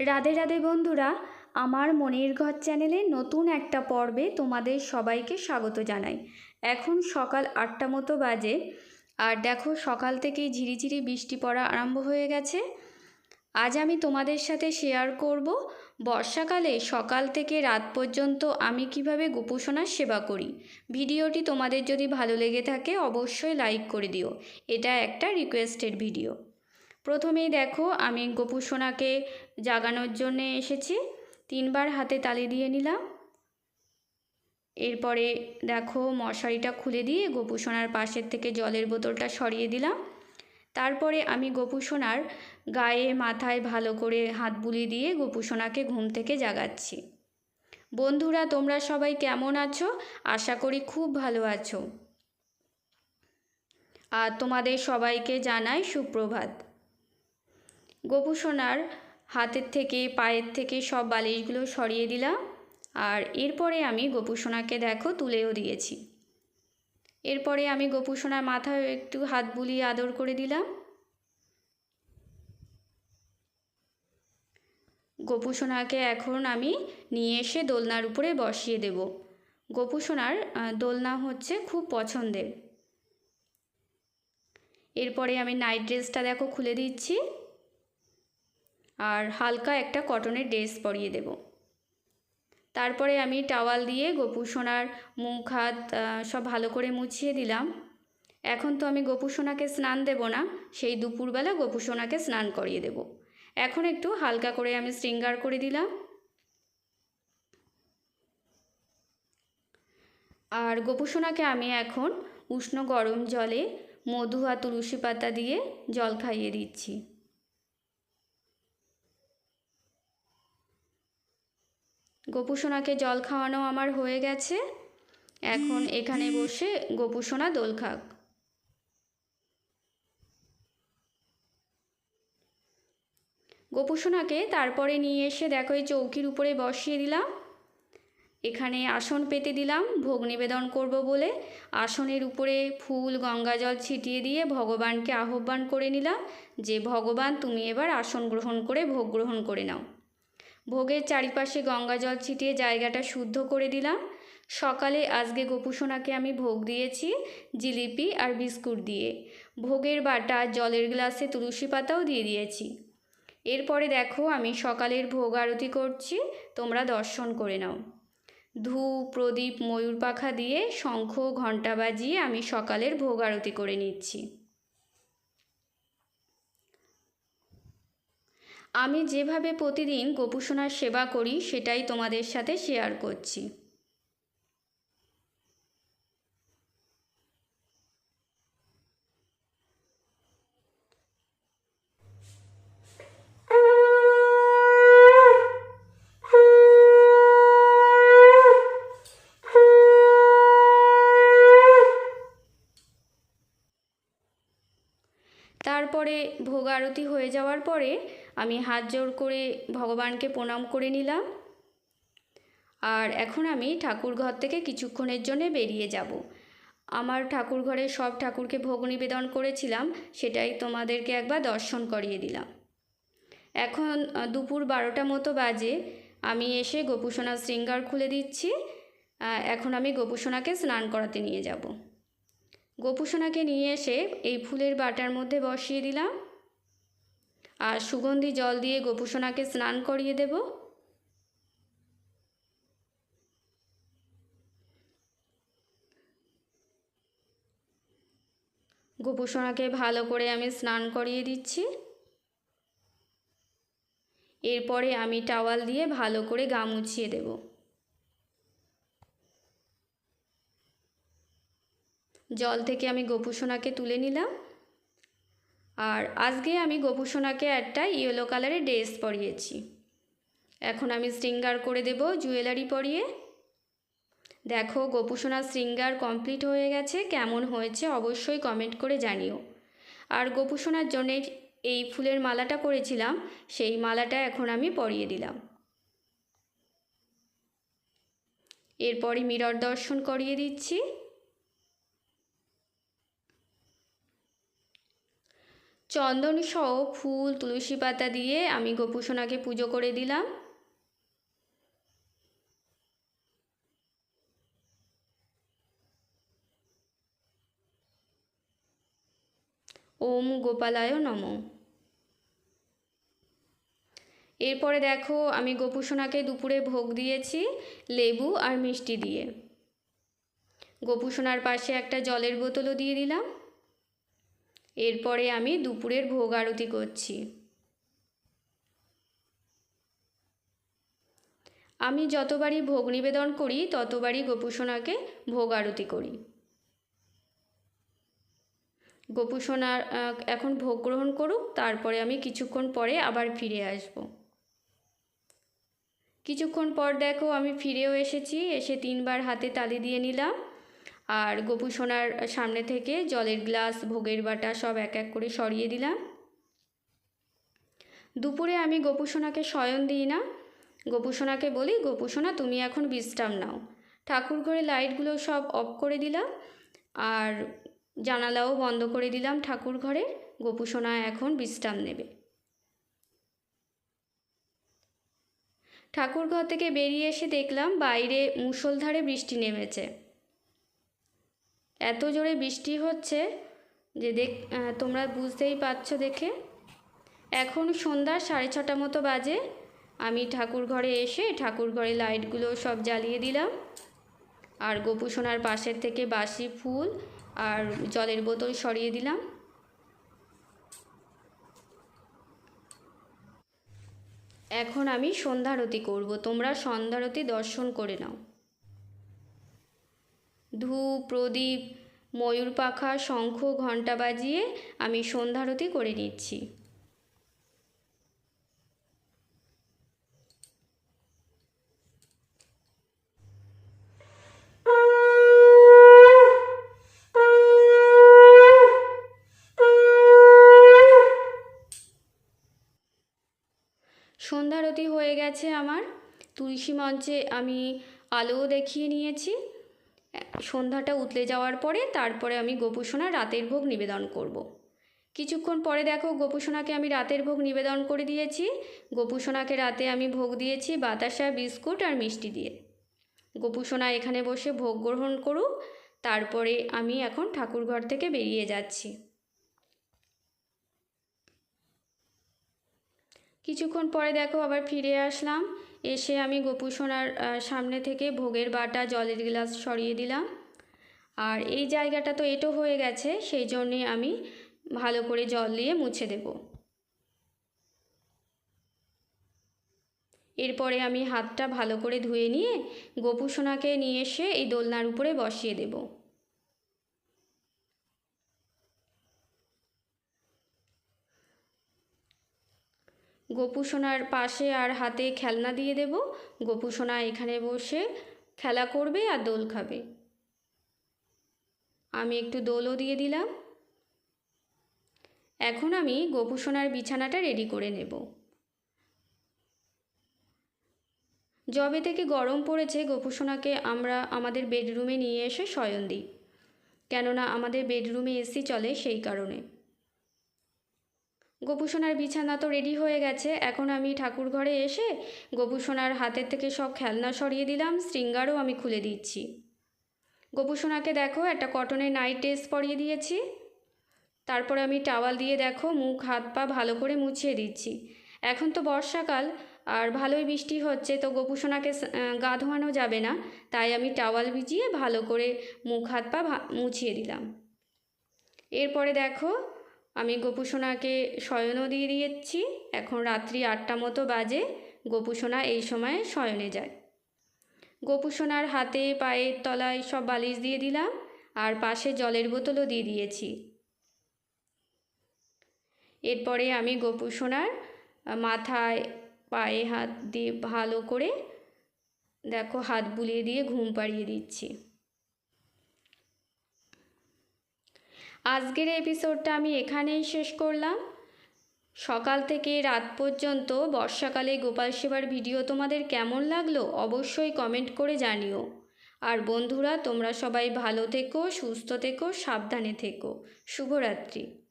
রাধে রাধে বন্ধুরা, আমার মনের ঘর চ্যানেলে নতুন একটা পর্বে তোমাদের সবাইকে স্বাগত জানাই। এখন সকাল আটটা মতো বাজে, আর দেখো সকাল থেকেই ঝিরিঝিরি বৃষ্টি পড়া আরম্ভ হয়ে গেছে। আজ আমি তোমাদের সাথে শেয়ার করব বর্ষাকালে সকাল থেকে রাত পর্যন্ত আমি কীভাবে গোপোষণার সেবা করি। ভিডিওটি তোমাদের যদি ভালো লেগে থাকে অবশ্যই লাইক করে দিও। এটা একটা রিকোয়েস্টেড ভিডিও প্রথমেই দেখো আমি গোপুসোনাকে জাগানোর জন্যে এসেছি। তিনবার হাতে তালি দিয়ে নিলাম। এরপরে দেখো মশারিটা খুলে দিয়ে গোপুসোনার পাশের থেকে জলের বোতলটা সরিয়ে দিলাম। তারপরে আমি গোপুসোনার গায়ে, মাথায় ভালো করে হাত বুলিয়ে দিয়ে গোপুসোনাকে ঘুম থেকে জাগাচ্ছি। বন্ধুরা, তোমরা সবাই কেমন আছো? আশা করি খুব ভালো আছো। আর তোমাদের সবাইকে জানাই সুপ্রভাত। গোপুসোনার হাতের থেকে, পায়ের থেকে সব বালিশগুলো সরিয়ে দিলাম আর এরপরে আমি গোপুসোনাকে দেখো তুলেও দিয়েছি। এরপরে আমি গোপুসোনার মাথায় একটু হাত বুলিয়ে আদর করে দিলাম। গোপুসোনাকে এখন আমি নিয়ে এসে দোলনার উপরে বসিয়ে দেব। গোপুসোনার দোলনা হচ্ছে খুব পছন্দের। এরপরে আমি নাইট ড্রেসটা দেখো খুলে দিচ্ছি। আর হালকা একটা কটনের ড্রেস পরিয়ে দেব। তারপরে আমি টাওয়াল দিয়ে গোপুসোনার মুখ, হাত সব ভালো করে মুছিয়ে দিলাম। এখন তো আমি গোপুসোনাকে স্নান দেব না, সেই দুপুরবেলা গোপুসোনাকে স্নান করিয়ে দেব। এখন একটু হালকা করে আমি শৃঙ্গার করে দিলাম। আর গোপুসোনাকে আমি এখন উষ্ণ গরম জলে মধু আর তুলসী পাতা দিয়ে জল খাইয়ে দিচ্ছি। গোপুসোনাকে জল খাওয়ানো আমার হয়ে গেছে। এখন এখানে বসে গোপুসোনা দোল খাক। গোপুসোনাকে তারপরে নিয়ে এসে দেখো, এই চৌকির উপরে বসিয়ে দিলাম। এখানে আসন পেতে দিলাম, ভোগ নিবেদন করব বলে। আসনের উপরে ফুল, গঙ্গা জল ছিটিয়ে দিয়ে ভগবানকে আহ্বান করে নিলাম যে, ভগবান, তুমি এবার আসন গ্রহণ করে ভোগ গ্রহণ করে নাও। ভোগের চারিপাশে গঙ্গা জল ছিটিয়ে জায়গাটা শুদ্ধ করে দিলাম। সকালে আজকে গোপুসোনাকে আমি ভোগ দিয়েছি, জিলিপি আর বিস্কুট দিয়ে। ভোগের বাটা জলের গ্লাসে তুলসী পাতাও দিয়ে দিয়েছি। এরপরে দেখো আমি সকালের ভোগ আরতি করছি, তোমরা দর্শন করে নাও। ধূপ, প্রদীপ, ময়ূর পাখা দিয়ে শঙ্খ, ঘণ্টা বাজিয়ে আমি সকালের ভোগ আরতি করে নিচ্ছি। আমি যেভাবে প্রতিদিন গোপুসোনার সেবা করি সেটাই তোমাদের সাথে শেয়ার করছি। তারপরে ভোগ আরতি হয়ে যাওয়ার পরে আমি হাত জোর করে ভগবানকে প্রণাম করে নিলাম। আর এখন আমি ঠাকুর ঘর থেকে কিছুক্ষণের জন্য বেরিয়ে যাব। আমার ঠাকুর ঘরে সব ঠাকুরকে ভোগ নিবেদন করেছিলাম, সেটাই তোমাদেরকে একবার দর্শন করিয়ে দিলাম। এখন দুপুর বারোটা মতো বাজে। আমি এসে গোপুসোনা শৃঙ্গার খুলে দিচ্ছি। এখন আমি গোপুসোনাকে স্নান করাতে নিয়ে যাব। গোপুসোনাকে নিয়ে এসে এই ফুলের বাটার মধ্যে বসিয়ে দিলাম। আর সুগন্ধি জল দিয়ে গোপুসোনাকে স্নান করিয়ে দেব। গোপুসোনাকে ভালো করে আমি স্নান করিয়ে দিচ্ছি। এরপরে আমি টাওয়াল দিয়ে ভালো করে গা মুছিয়ে দেব। জল থেকে আমি গোপুসোনাকে তুলে নিলাম। আর আজকে আমি গোপুসোনাকে একটা ইয়েলো কালারের ড্রেস পরিয়েছি। এখন আমি শৃঙ্গার করে দেব জুয়েলারি পরিয়ে। দেখো গোপুসোনার শৃঙ্গার কমপ্লিট হয়ে গেছে। কেমন হয়েছে অবশ্যই কমেন্ট করে জানিও। আর গোপুসোনার জন্যে এই ফুলের মালাটা করেছিলাম, সেই মালাটা এখন আমি পরিয়ে দিলাম। এরপরই মিরর দর্শন করিয়ে দিচ্ছি। চন্দন সহ ফুল, তুলসী পাতা দিয়ে আমি গোপুসোনাকে পুজো করে দিলাম। ওম গোপালায় নম। এরপরে দেখো, আমি গোপুসোনাকে দুপুরে ভোগ দিয়েছি, লেবু আর মিষ্টি দিয়ে। গোপুসোনার পাশে একটা জলের বোতলও দিয়ে দিলাম। এরপরে আমি দুপুরের ভোগ আরতি করছি। আমি যতবারই ভোগ নিবেদন করি, ততবারই গোপুসোনাকে ভোগ আরতি করি। গোপুসোনার এখন ভোগ গ্রহণ করুক, তারপরে আমি কিছুক্ষণ পরে আবার ফিরে আসব। কিছুক্ষণ পর দেখো আমি ফিরেও এসেছি, এসে তিনবার হাতে তালি দিয়ে নিলাম। আর গোপুসোনার সামনে থেকে জলের গ্লাস, ভোগের বাটা সব এক এক করে সরিয়ে দিলাম। দুপুরে আমি গোপুসোনাকে শয়ন দিই না। গোপুসোনাকে বলি গোপুসোনা তুমি এখন বিশ্রাম নাও। ঠাকুর ঘরে লাইটগুলো সব অফ করে দিলাম আর জানালাও বন্ধ করে দিলাম ঠাকুর ঘরে। গোপুসোনা এখন বিশ্রাম নেবে। ঠাকুর ঘর থেকে বেরিয়ে এসে দেখলাম বাইরে মুষলধারে বৃষ্টি নেমেছে। এত জোরে বৃষ্টি হচ্ছে যে দেখ তোমরা বুঝতেই পারছ দেখে। এখন সন্ধ্যা সাড়ে ছটা মতো বাজে। আমি ঠাকুর ঘরে এসে ঠাকুর ঘরে লাইটগুলো সব জ্বালিয়ে দিলাম। আর গোপুসোনার পাশের থেকে বাসি ফুল আর জলের বোতল সরিয়ে দিলাম। এখন আমি সন্ধ্যারতি করব। তোমরা সন্ধ্যারতি দর্শন করে নাও। ধূপ প্রদীপ ময়ূর পাখা, শঙ্খ, ঘণ্টা বাজিয়ে আমি সন্ধ্যারতি করে নিচ্ছি। সন্ধ্যারতি হয়ে গেছে আমার। তুলসী মঞ্চে আমি আলোও দেখিয়ে নিয়েছি। সন্ধ্যাটা উতলে যাওয়ার পরে তারপরে আমি গোপুসোনা রাতের ভোগ নিবেদন করব। কিছুক্ষণ পরে দেখো গোপুসোনাকে আমি রাতের ভোগ নিবেদন করে দিয়েছি। গোপুসোনাকে রাতে আমি ভোগ দিয়েছি বাতাসা, বিস্কুট আর মিষ্টি দিয়ে। গোপুসোনা এখানে বসে ভোগ গ্রহণ করুক, তারপরে আমি এখন ঠাকুরঘর থেকে বেরিয়ে যাচ্ছি। কিছুক্ষণ পরে দেখো আবার ফিরে আসলাম। এসে আমি গোপুসোনার সামনে থেকে ভোগের বাটা জলের গ্লাস সরিয়ে দিলাম। আর এই জায়গাটা তো এটো হয়ে গেছে, সেই জন্যে আমি ভালো করে জল দিয়ে মুছে দেব। এরপরে আমি হাতটা ভালো করে ধুয়ে নিয়ে গোপুসোনাকে নিয়ে এসে এই দোলনার উপরে বসিয়ে দেবো। গোপুসোনার পাশে আর হাতে খেলনা দিয়ে দেব। গোপুসোনা এখানে বসে খেলা করবে আর দোল খাবে। আমি একটু দোলও দিয়ে দিলাম। এখন আমি গোপুসোনার বিছানাটা রেডি করে নেব। জবে থেকে গরম পড়েছে গোপুসোনাকে আমরা আমাদের বেডরুমে নিয়ে এসে শয়ন দিই। কেননা আমাদের বেডরুমে এসি চলে সেই কারণে। গোপুসোনার বিছানা তো রেডি হয়ে গেছে। এখন আমি ঠাকুর ঘরে এসে গোপুসোনার হাতের থেকে সব খেলনা সরিয়ে দিলাম, শৃঙ্গারও আমি খুলে দিচ্ছি। গোপুসোনাকে দেখো, একটা কটনের নাইট ড্রেস পরিয়ে দিয়েছি। তারপর আমি টাওয়াল দিয়ে দেখো, মুখ, হাত, পা ভালো করে মুছিয়ে দিচ্ছি। এখন তো বর্ষাকাল, আর ভালোই বৃষ্টি হচ্ছে, তো গোপুসোনাকে গা ধোয়ানো যাবে না। তাই আমি টাওয়াল ভিজিয়ে ভালো করে মুখ, হাত, পা মুছিয়ে দিলাম। এরপরে দেখো আমি গোপুসোনাকে শয়নও দিয়ে দিয়েছি। এখন রাত্রি আটটা মতো বাজে। গোপুসোনা এই সময়ে শয়নে যায়। গোপুসোনার হাতে, পায়ের তলায় সব বালিশ দিয়ে দিলাম আর পাশে জলের বোতলও দিয়ে দিয়েছি। এরপরে আমি গোপুসোনার মাথায়, পায়ে হাত দিয়ে ভালো করে, দেখো, হাত বুলিয়ে দিয়ে ঘুম পাড়িয়ে দিচ্ছি। আজকের এপিসোডটা আমি এখানেই শেষ করলাম। সকাল থেকে রাত পর্যন্ত বর্ষাকালে গোপাল সেবার ভিডিও তোমাদের কেমন লাগল অবশ্যই কমেন্ট করে জানিও। আর বন্ধুরা, তোমরা সবাই ভালো থেকো, সুস্থ থেকো, সাবধানে থেকো। শুভরাত্রি।